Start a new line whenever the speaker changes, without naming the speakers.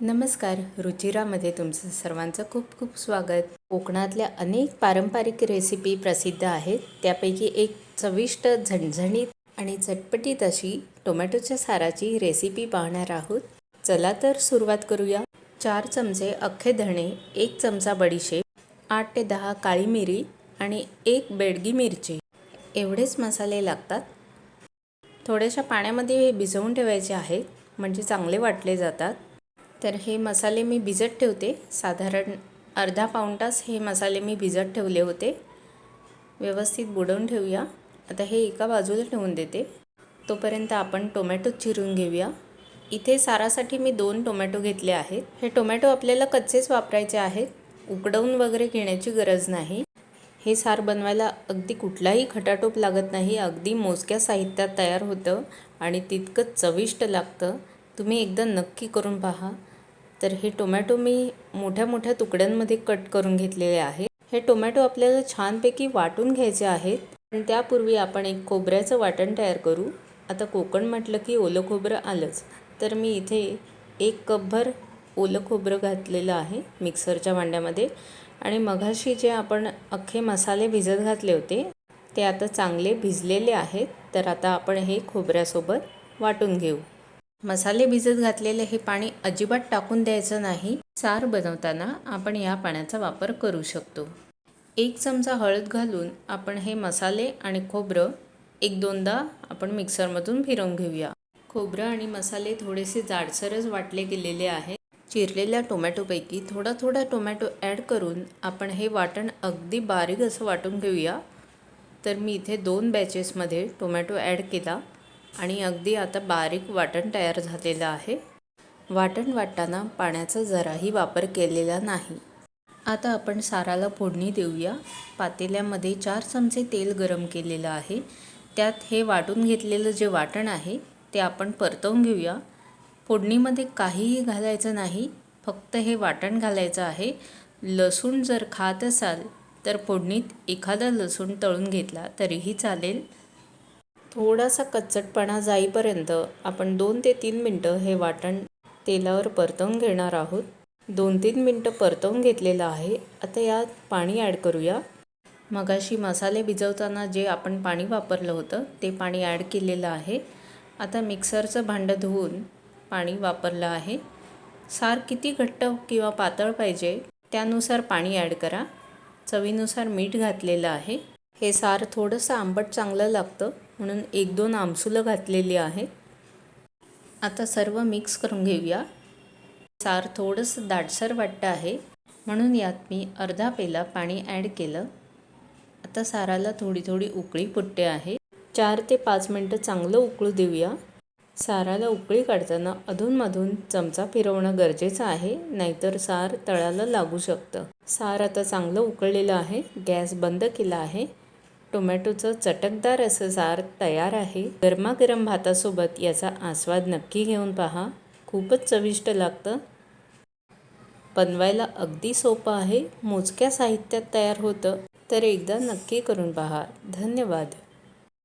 नमस्कार रुचिरामध्ये तुमचं सर्वांचं खूप खूप स्वागत. कोकणातल्या अनेक पारंपरिक रेसिपी प्रसिद्ध आहेत. त्यापैकी एक चविष्ट झणझणीत आणि झटपटीत अशी टोमॅटोच्या साराची रेसिपी पाहणार आहोत. चला तर सुरुवात करूया. चार चमचे अख्खे धणे एक चमचा बडीशेप आठ ते दहा काळी मिरी आणि एक बेडगी मिरची. एवढेच मसाले लागतात. थोड्याशा पाण्यामध्ये हे भिजवून ठेवायचे आहेत म्हणजे चांगले वाटले जातात. तर हे मसाले मी भिजत ठेवते. साधारण अर्धा पाऊण तास हे मसाले मी भिजत ठेवले होते. व्यवस्थित बुडवून ठेवूया. आता हे एका बाजूला ठेवून देते. तोपर्यंत आपण टोमॅटो चिरून घेऊया. इथे सारासाठी मी दोन टोमॅटो घेतले आहेत. हे टोमॅटो आपल्याला कच्चेच वापरायचे आहेत. उकडवून वगैरे घेण्याची गरज नाही. हे सार बनवायला अगदी कुठलाही खटाटोप लागत नाही. अगदी मोजक्या साहित्यात तयार होतं आणि तितकंच चविष्ट लागतं. तुम्ही एकदा नक्की करून पहा. तर हे टोमॅटो मी मोठ्या मोठ्या तुकड्यांमध्ये कट करून घेतलेले आहे. हे टोमॅटो आपल्याला छानपैकी वाटून घ्यायचे आहेत. पण त्यापूर्वी आपण एक खोबऱ्याचं वाटण तयार करू. आता कोकण म्हटलं की ओलं खोबरं आलंच. तर मी इथे एक कपभर ओलं खोबरं घातलेलं आहे मिक्सरच्या भांड्यामध्ये. आणि मघाशी जे आपण अख्खे मसाले भिजत घातले होते ते आता चांगले भिजलेले आहेत. तर आता आपण हे खोबऱ्यासोबत वाटून घेऊ. मसाले भिजत घातलेले हे पाणी अजिबात टाकून द्यायचं नाही. सार बनवताना आपण या पाण्याचा वापर करू शकतो. एक चमचा हळद घालून आपण हे मसाले आणि खोबरं एक दोनदा आपण मिक्सरमधून फिरवून घेऊया. खोबरं आणि मसाले थोडेसे जाडसरच वाटले गेलेले आहेत. चिरलेल्या टोमॅटोपैकी थोडा थोडा टोमॅटो ॲड करून आपण हे वाटण अगदी बारीक असं वाटून घेऊया. तर मी इथे दोन बॅचेसमध्ये टोमॅटो ॲड केला. आणि अगदी आता बारीक वाटण तयार झालेलं आहे. वाटण वाटताना पाण्याचा जराही वापर केलेला नाही. आता आपण साराला फोडणी देऊया. पातेल्यामध्ये चार चमचे तेल गरम केलेलं आहे. त्यात हे वाटून घेतलेलं जे वाटण आहे ते आपण परतवून घेऊया. फोडणीमध्ये काहीही घालायचं नाही फक्त हे वाटण घालायचं आहे. लसूण जर खात असाल तर फोडणीत एखादा लसूण तळून घेतला तरीही चालेल. थोडासा कच्चटपणा जाईपर्यंत आपण दोन ते तीन मिनटं हे वाटण तेलावर परतवून घेणार आहोत. दोन तीन मिनटं परतवून घेतलेलं आहे. आता यात पाणी ॲड करूया. मगाशी मसाले भिजवताना जे आपण पाणी वापरलं होतं ते पाणी ॲड केलेलं आहे. आता मिक्सरचं भांडं धुवून पाणी वापरलं आहे. सार किती घट्ट किंवा पातळ पाहिजे त्यानुसार पाणी ॲड करा. चवीनुसार मीठ घातलेलं आहे. हे सार थोडंसं आंबट चांगलं लागतं. म्हणून एक दोन आमसुलं घातलेली आहे आता सर्व मिक्स करून घेऊया. सार थोडंसं दाटसर वाटतं आहे म्हणून यात मी अर्धा पेला पाणी ॲड केलं. आता साराला थोडी थोडी उकळी फुटते आहे. चार ते पाच मिनटं चांगलं उकळू देऊया. साराला उकळी काढताना अधूनमधून चमचा फिरवणं गरजेचं आहे नाहीतर सार तळाला लागू शकतं. सार आता चांगलं उकळलेलं आहे गॅस बंद केला आहे. टोमॅटोचं चटकदार असं सार तयार आहे. गरमागरम भातासोबत याचा आस्वाद नक्की घेऊन पहा. खूपच चविष्ट लागतं. बनवायला अगदी सोपं आहे. मोजक्या साहित्यात तयार होतं. तर एकदा नक्की करून पहा. धन्यवाद.